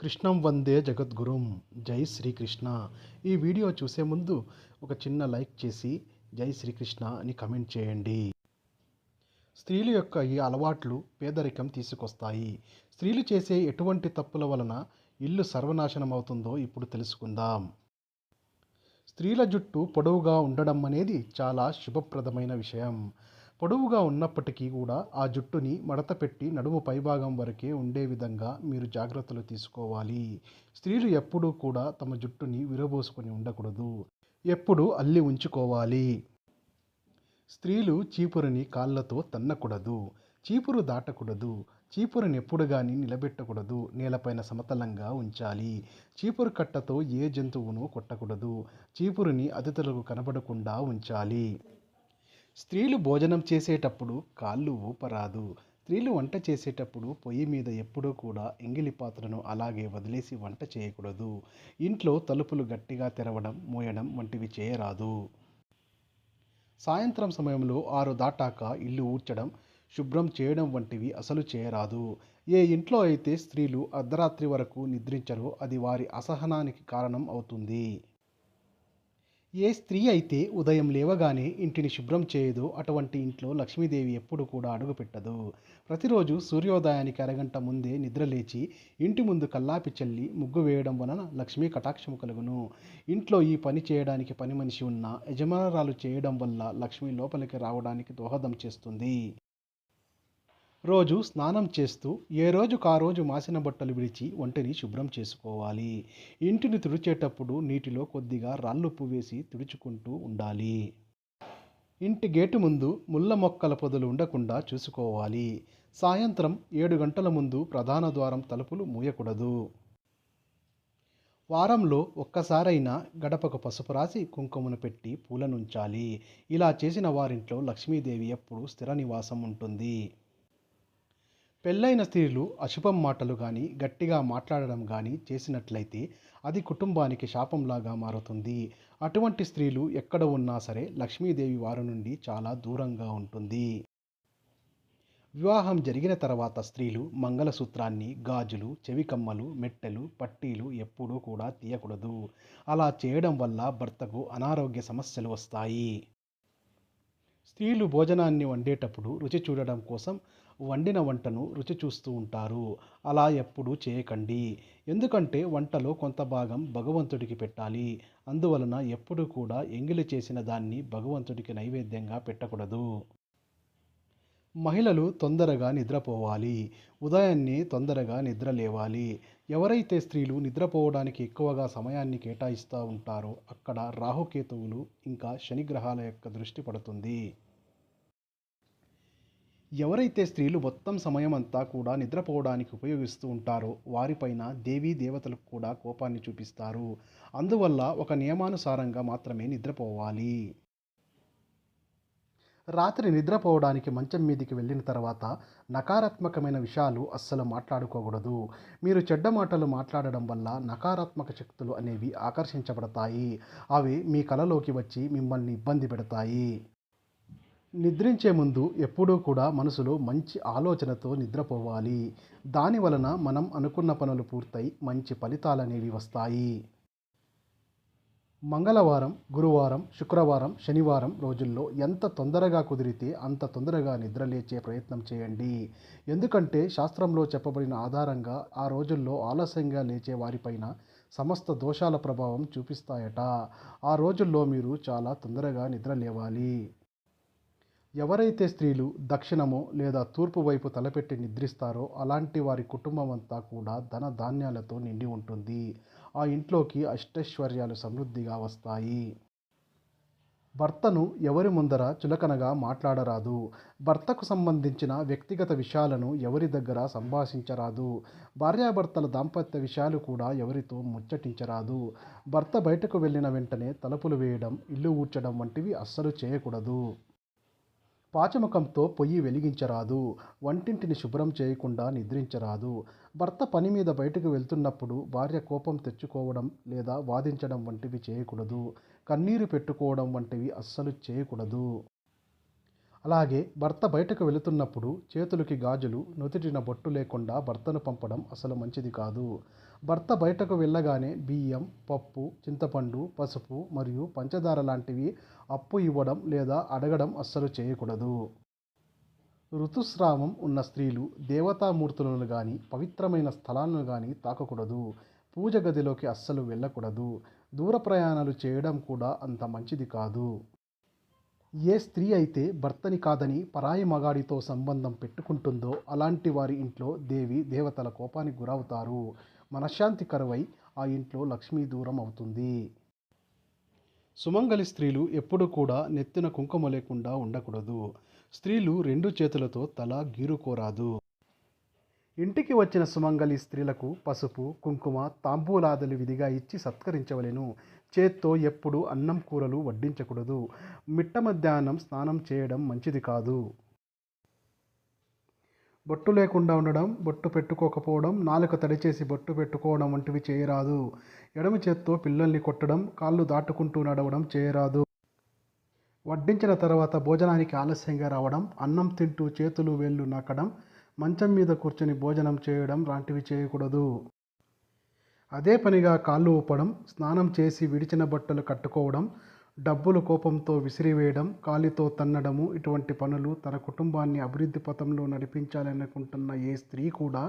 కృష్ణం వందే జగద్గురుం. జై శ్రీకృష్ణ. ఈ వీడియో చూసే ముందు ఒక చిన్న లైక్ చేసి జై శ్రీకృష్ణ అని కమెంట్ చేయండి. స్త్రీల యొక్క ఈ అలవాట్లు పేదరికం తీసుకొస్తాయి. స్త్రీలు చేసే ఎటువంటి తప్పుల వలన ఇల్లు సర్వనాశనం అవుతుందో ఇప్పుడు తెలుసుకుందాం. స్త్రీల జుట్టు పొడవుగా ఉండడం అనేది చాలా శుభప్రదమైన విషయం. పొడవుగా ఉన్నప్పటికీ కూడా ఆ జుట్టుని మడత పెట్టి నడుము పైభాగం వరకే ఉండే విధంగా మీరు జాగ్రత్తలు తీసుకోవాలి. స్త్రీలు ఎప్పుడూ కూడా తమ జుట్టుని విరబోసుకొని ఉండకూడదు. ఎప్పుడు అల్లి ఉంచుకోవాలి. స్త్రీలు చీపురుని కాళ్ళతో తన్నకూడదు. చీపురు దాటకూడదు. చీపురుని ఎప్పుడు కానీ నిలబెట్టకూడదు. నేలపైన సమతలంగా ఉంచాలి. చీపురు కట్టతో ఏ జంతువును కొట్టకూడదు. చీపురుని అతిథులకు కనబడకుండా ఉంచాలి. స్త్రీలు భోజనం చేసేటప్పుడు కాళ్ళు ఊపరాదు. స్త్రీలు వంట చేసేటప్పుడు పొయ్యి మీద ఎప్పుడూ కూడా ఎంగిలి పాత్రను అలాగే వదిలేసి వంట చేయకూడదు. ఇంట్లో తలుపులు గట్టిగా తెరవడం మోయడం వంటివి చేయరాదు. సాయంత్రం సమయంలో ఆరు దాటాక ఇల్లు ఊడ్చడం శుభ్రం చేయడం వంటివి అసలు చేయరాదు. ఏ ఇంట్లో అయితే స్త్రీలు అర్ధరాత్రి వరకు నిద్రించరో అది వారి అసహనానికి కారణం అవుతుంది. ఏ స్త్రీ అయితే ఉదయం లేవగానే ఇంటిని శుభ్రం చేయదో అటువంటి ఇంట్లో లక్ష్మీదేవి ఎప్పుడు కూడా అడుగుపెట్టదు. ప్రతిరోజు సూర్యోదయానికి అరగంట ముందే నిద్రలేచి ఇంటి ముందు కల్లాపి చల్లి ముగ్గు వేయడం వలన లక్ష్మీ కటాక్షము కలుగును. ఇంట్లో ఈ పని చేయడానికి పని మనిషి ఉన్న యజమానురాలు చేయడం వల్ల లక్ష్మి లోపలికి రావడానికి దోహదం చేస్తుంది. రోజు స్నానం చేస్తూ ఏ రోజుకు ఆ రోజు మాసిన బట్టలు విడిచి ఒంటిని శుభ్రం చేసుకోవాలి. ఇంటిని తుడిచేటప్పుడు నీటిలో కొద్దిగా రాళ్ళుప్పు వేసి తుడుచుకుంటూ ఉండాలి. ఇంటి గేటు ముందు ముళ్ళ మొక్కల పొదలు ఉండకుండా చూసుకోవాలి. సాయంత్రం ఏడు గంటల ముందు ప్రధాన ద్వారం తలుపులు మూయకూడదు. వారంలో ఒక్కసారైనా గడపకు పసుపు రాసి కుంకుమను పెట్టి పూలనుంచాలి. ఇలా చేసిన వారింట్లో లక్ష్మీదేవి ఎప్పుడు స్థిర నివాసం ఉంటుంది. పెళ్ళైన స్త్రీలు అశుభం మాటలు కానీ గట్టిగా మాట్లాడడం కానీ చేసినట్లయితే అది కుటుంబానికి శాపంలాగా మారుతుంది. అటువంటి స్త్రీలు ఎక్కడ ఉన్నా సరే లక్ష్మీదేవి వారి నుండి చాలా దూరంగా ఉంటుంది. వివాహం జరిగిన తర్వాత స్త్రీలు మంగళసూత్రాన్ని గాజులు చెవికమ్మలు మెట్టెలు పట్టీలు ఎప్పుడూ కూడా తీయకూడదు. అలా చేయడం వల్ల భర్తకు అనారోగ్య సమస్యలు వస్తాయి. స్త్రీలు భోజనాన్ని వండేటప్పుడు రుచి చూడడం కోసం వండిన వంటను రుచి చూస్తూ ఉంటారు. అలా ఎప్పుడూ చేయకండి. ఎందుకంటే వంటలో కొంత భాగం భగవంతుడికి పెట్టాలి. అందువలన ఎప్పుడు కూడా ఎంగిలి చేసిన దాన్ని భగవంతుడికి నైవేద్యంగా పెట్టకూడదు. మహిళలు తొందరగా నిద్రపోవాలి. ఉదయాన్నే తొందరగా నిద్ర లేవాలి ఎవరైతే స్త్రీలు నిద్రపోవడానికి ఎక్కువగా సమయాన్ని కేటాయిస్తూ ఉంటారో అక్కడ రాహుకేతువులు ఇంకా శనిగ్రహాల యొక్క దృష్టి పడుతుంది. ఎవరైతే స్త్రీలు మొత్తం సమయం అంతా కూడా నిద్రపోవడానికి ఉపయోగిస్తూ ఉంటారో వారిపైన దేవీ దేవతలకు కూడా కోపాన్ని చూపిస్తారు. అందువల్ల ఒక నియమానుసారంగా మాత్రమే నిద్రపోవాలి. రాత్రి నిద్రపోవడానికి మంచం మీదకి వెళ్ళిన తర్వాత నకారాత్మకమైన విషయాలు అస్సలు మాట్లాడుకోకూడదు. మీరు చెడ్డ మాటలు మాట్లాడడం వల్ల నకారాత్మక శక్తులు అనేవి ఆకర్షించబడతాయి. అవి మీ కలలోకి వచ్చి మిమ్మల్ని ఇబ్బంది పెడతాయి. నిద్రించే ముందు ఎప్పుడూ కూడా మనసులో మంచి ఆలోచనతో నిద్రపోవాలి. దాని వలన మనం అనుకున్న పనులు పూర్తయి మంచి ఫలితాలనేవి వస్తాయి. మంగళవారం గురువారం శుక్రవారం శనివారం రోజుల్లో ఎంత తొందరగా కుదిరితే అంత తొందరగా నిద్ర లేచే ప్రయత్నం చేయండి. ఎందుకంటే శాస్త్రంలో చెప్పబడిన ఆధారంగా ఆ రోజుల్లో ఆలస్యంగా లేచే వారిపైన సమస్త దోషాల ప్రభావం చూపిస్తాయట. ఆ రోజుల్లో మీరు చాలా తొందరగా నిద్ర లేవాలి ఎవరైతే స్త్రీలు దక్షిణమో లేదా తూర్పు వైపు తలపెట్టి నిద్రిస్తారో అలాంటి వారి కుటుంబం అంతా కూడా ధన ధాన్యాలతో నిండి ఉంటుంది. ఆ ఇంట్లోకి అష్టైశ్వర్యాలు సమృద్ధిగా వస్తాయి. భర్తను ఎవరి ముందర చులకనగా మాట్లాడరాదు. భర్తకు సంబంధించిన వ్యక్తిగత విషయాలను ఎవరి దగ్గర సంభాషించరాదు. భార్యాభర్తల దాంపత్య విషయాలు కూడా ఎవరితో ముచ్చటించరాదు. భర్త బయటకు వెళ్ళిన వెంటనే తలుపులు వేయడం ఇల్లు ఊడ్చడం వంటివి అస్సలు చేయకూడదు. పాచముఖంతో పొయ్యి వెలిగించరాదు వంటింటిని శుభ్రం చేయకుండా నిద్రించరాదు. భర్త పని మీద బయటకు వెళ్తున్నప్పుడు భార్య కోపం తెచ్చుకోవడం లేదా వాదించడం వంటివి చేయకూడదు. కన్నీరు పెట్టుకోవడం వంటివి అస్సలు చేయకూడదు. అలాగే భర్త బయటకు వెళుతున్నప్పుడు చేతులకి గాజులు నుదుటిన బొట్టు లేకుండా భర్తను పంపడం అసలు మంచిది కాదు. భర్త బయటకు వెళ్ళగానే బియ్యం పప్పు చింతపండు పసుపు మరియు పంచదార లాంటివి అప్పు ఇవ్వడం లేదా అడగడం అస్సలు చేయకూడదు. ఋతుస్రావం ఉన్న స్త్రీలు దేవతామూర్తులను కానీ పవిత్రమైన స్థలాలను కానీ తాకకూడదు. పూజ గదిలోకి అస్సలు వెళ్ళకూడదు. దూర ప్రయాణాలు చేయడం కూడా అంత మంచిది కాదు. ఏ స్త్రీ అయితే భర్తని కాదని పరాయి మగాడితో సంబంధం పెట్టుకుంటుందో అలాంటి వారి ఇంట్లో దేవి దేవతల కోపానికి గురవుతారు. మనశ్శాంతి కరువై ఆ ఇంట్లో లక్ష్మీ దూరం అవుతుంది. సుమంగలి స్త్రీలు ఎప్పుడు కూడా నెత్తిన కుంకుమ లేకుండా ఉండకూడదు. స్త్రీలు రెండు చేతులతో తల గీరుకోరాదు. ఇంటికి వచ్చిన సుమంగలి స్త్రీలకు పసుపు కుంకుమ తాంబూలాదులు విధిగా ఇచ్చి సత్కరించవలెను. చేత్తో ఎప్పుడు అన్నం కూరలు వడ్డించకూడదు. మిట్ట మధ్యాహ్నం స్నానం చేయడం మంచిది కాదు. బొట్టు లేకుండా ఉండడం బొట్టు పెట్టుకోకపోవడం నాలుక తడిచేసి బొట్టు పెట్టుకోవడం వంటివి చేయరాదు. ఎడమ చేత్తో పిల్లల్ని కొట్టడం కాళ్ళు దాటుకుంటూ నడవడం చేయరాదు. వడ్డించిన తర్వాత భోజనానికి ఆలస్యంగా రావడం అన్నం తింటూ చేతులు వేళ్ళు నాకడం మంచం మీద కూర్చొని భోజనం చేయడం లాంటివి చేయకూడదు. అదే పనిగా కాళ్ళు ఊపడం స్నానం చేసి విడిచిన బట్టలు కట్టుకోవడం డబ్బులు కోపంతో విసిరివేయడం కాలితో తన్నడము ఇటువంటి పనులు తన కుటుంబాన్ని అభివృద్ధి పథంలో నడిపించాలనుకుంటున్న ఏ స్త్రీ కూడా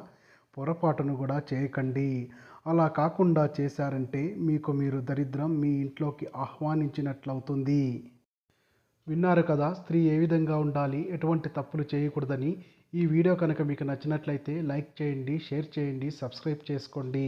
పొరపాటును కూడా చేయకండి. అలా కాకుండా చేశారంటే మీకు మీరు దరిద్రం మీ ఇంట్లోకి ఆహ్వానించినట్లవుతుంది. విన్నారు కదా స్త్రీ ఏ విధంగా ఉండాలి ఎటువంటి తప్పులు చేయకూడదని. ఈ వీడియో కనుక మీకు నచ్చినట్లయితే లైక్ చేయండి షేర్ చేయండి సబ్స్క్రైబ్ చేసుకోండి.